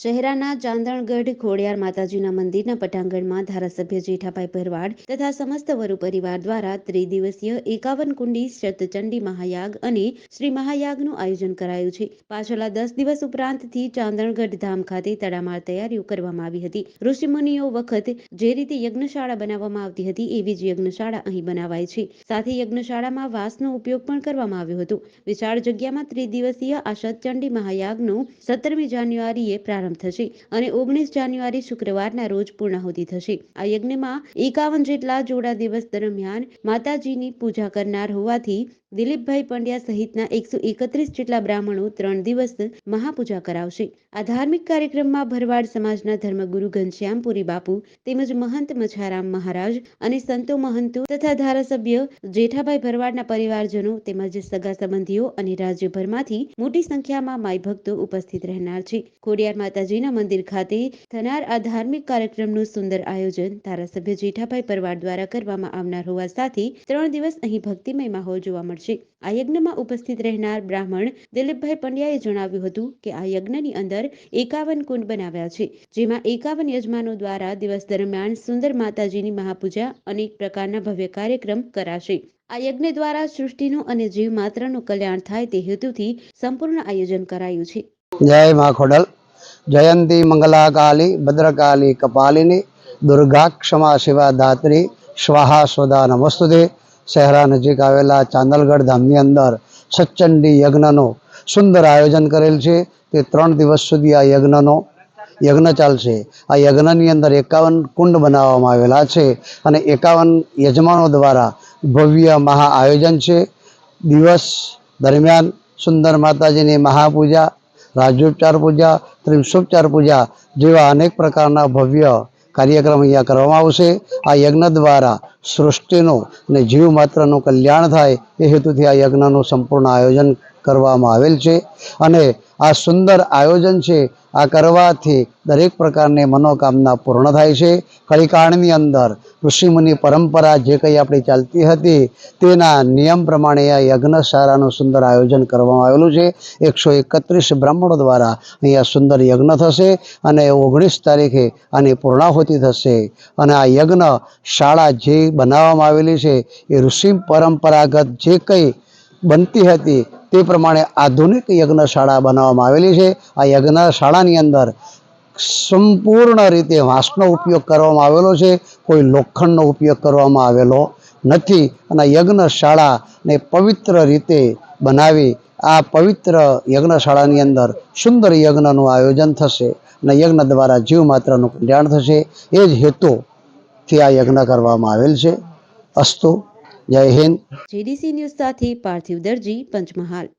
શહેરાના ચાંદણગઢ ખોડિયાર માતાજીના મંદિરના પટાંગણમાં ધારાસભ્ય જેઠાભાઈ ભરવાડ તથા સમસ્ત વરુ પરિવાર દ્વારા ત્રિદિવસીય એકાવન કુંડી શતચંડી મહાયાગ અને શ્રી મહાયાગનું આયોજન કરાયું છે. પાછલા દસ દિવસ ઉપરાંતથી ચાંદણગઢ ધામ ખાતે તડામાર તૈયારીઓ કરવામાં આવી હતી. ઋષિમુનિઓ વખત જે રીતે યજ્ઞશાળા બનાવવામાં આવતી હતી, એવી જ યજ્ઞશાળા અહીં બનાવાય છે. સાથે યજ્ઞશાળામાં વાંસનો ઉપયોગ પણ કરવામાં આવ્યો હતો. વિશાળ જગ્યામાં ત્રિદિવસીય આ શતચંડી મહાયાગનું સત્તરમી જાન્યુઆરીએ પ્રારંભ થશે અને ઓગણીસ જાન્યુઆરી શુક્રવારના રોજ પૂર્ણાહુતિ થશે. આ યજ્ઞમાં એકાવન જેટલા જોડા દિવસ દરમિયાન માતાજીની પૂજા કરનાર હોવાથી દિલીપભાઈ પંડ્યા સહિતના એકસો એકત્રીસ જેટલા બ્રાહ્મણો ત્રણ દિવસ મહાપૂજા કરાવશે. આ ધાર્મિક કાર્યક્રમમાં ભરવાડ સમાજના ધર્મગુરુ ઘનશ્યામપુરી બાપુ તેમજ મહંત મછારામ મહારાજ અને સંતો મહંતો તથા ધારાસભ્ય જેઠાભાઈ ભરવાડના પરિવારજનો તેમજ સગા સંબંધીઓ અને રાજ્યભરમાંથી મોટી સંખ્યામાં માઈ ભક્તો ઉપસ્થિત રહેનાર છે. ખોડિયાર માતાજીના મંદિર ખાતે થનાર આ ધાર્મિક કાર્યક્રમનું સુંદર આયોજન ધારાસભ્ય જેઠાભાઈ ભરવાડ દ્વારા કરવામાં આવનાર હોવા સાથે ત્રણ દિવસ અહીં ભક્તિમય માહોલ જોવા મળશે. આ યજ્ઞમાં ઉપસ્થિત રહેનાર બ્રાહ્મણ દિલીપભાઈ પંડ્યાએ જણાવ્યું હતું કે આ યજ્ઞની અંદર એકાવન કુંડ બનાવ્યા છે, જેમાં એકાવન યજમાનો દ્વારા દિવસ દરમિયાન સુંદર માતાજીની મહાપૂજા અનેક પ્રકારના ભવ્ય કાર્યક્રમ કરાશે. આ યજ્ઞ દ્વારા સૃષ્ટિનું અને જીવ માત્રનું કલ્યાણ થાય તે હેતુથી સંપૂર્ણ આયોજન કરાયું છે. જય મા ખોડલ. જયંતી મંગલાકાલી ભદ્રકાલી કપાલિની દુર્ગા ક્ષમા શિવા ધાત્રી સ્વાહા સ્વદા નમસ્તુતે શહેરા નજીક આવેલા ચાંદલગઢ ધામની અંદર સચ્ચંડી યજ્ઞનું સુંદર આયોજન કરેલ છે તે ત્રણ દિવસ સુધી આ યજ્ઞનો યજ્ઞ ચાલશે। આ યજ્ઞની અંદર એકાવન કુંડ બનાવવામાં આવેલા છે અને એકાવન યજમાનો દ્વારા ભવ્ય મહા આયોજન છે। દિવસ દરમિયાન સુંદર માતાજીની મહાપૂજા રાજ્યોપચાર પૂજા ત્રિશુપચાર પૂજા જેવા અનેક પ્રકારના ભવ્ય કાર્યક્રમ અહીંયા કરવામાં આવશે. આ યજ્ઞ દ્વારા સૃષ્ટિનું અને જીવ માત્રનું કલ્યાણ થાય એ હેતુથી આ યજ્ઞનું સંપૂર્ણ આયોજન કરવામાં આવેલ છે અને આ સુંદર આયોજન છે, આ કરવાથી દરેક પ્રકારની મનોકામના પૂર્ણ થાય છે. કલિકાળની અંદર ઋષિમુનિ પરંપરા જે કંઈ આપણી ચાલતી હતી, તેના નિયમ પ્રમાણે આ યજ્ઞશાળાનું સુંદર આયોજન કરવામાં આવેલું છે. એકસો એકત્રીસ બ્રાહ્મણો દ્વારા અહીંયા સુંદર યજ્ઞ થશે અને ઓગણીસ તારીખે આની પૂર્ણાહુતિ થશે. અને આ યજ્ઞ શાળા જે બનાવવામાં આવેલી છે, એ ઋષિ પરંપરાગત જે કંઈ બનતી હતી તે પ્રમાણે આધુનિક યજ્ઞશાળા બનાવવામાં આવેલી છે. આ યજ્ઞશાળાની અંદર સંપૂર્ણ રીતે વાંસનો ઉપયોગ કરવામાં આવેલો છે. કોઈ લોખંડનો ઉપયોગ કરવામાં આવેલો નથી અને યજ્ઞશાળાને પવિત્ર રીતે બનાવી આ પવિત્ર યજ્ઞશાળાની અંદર સુંદર યજ્ઞનું આયોજન થશે અને યજ્ઞ દ્વારા જીવ માત્રનું કલ્યાણ થશે. એ જ હેતુથી આ યજ્ઞ કરવામાં આવેલ છે. અસ્તુ જય હિન્દ. જીડીસી ન્યૂઝ સાથે પાર્થિવ દરજી પંચમહાલ.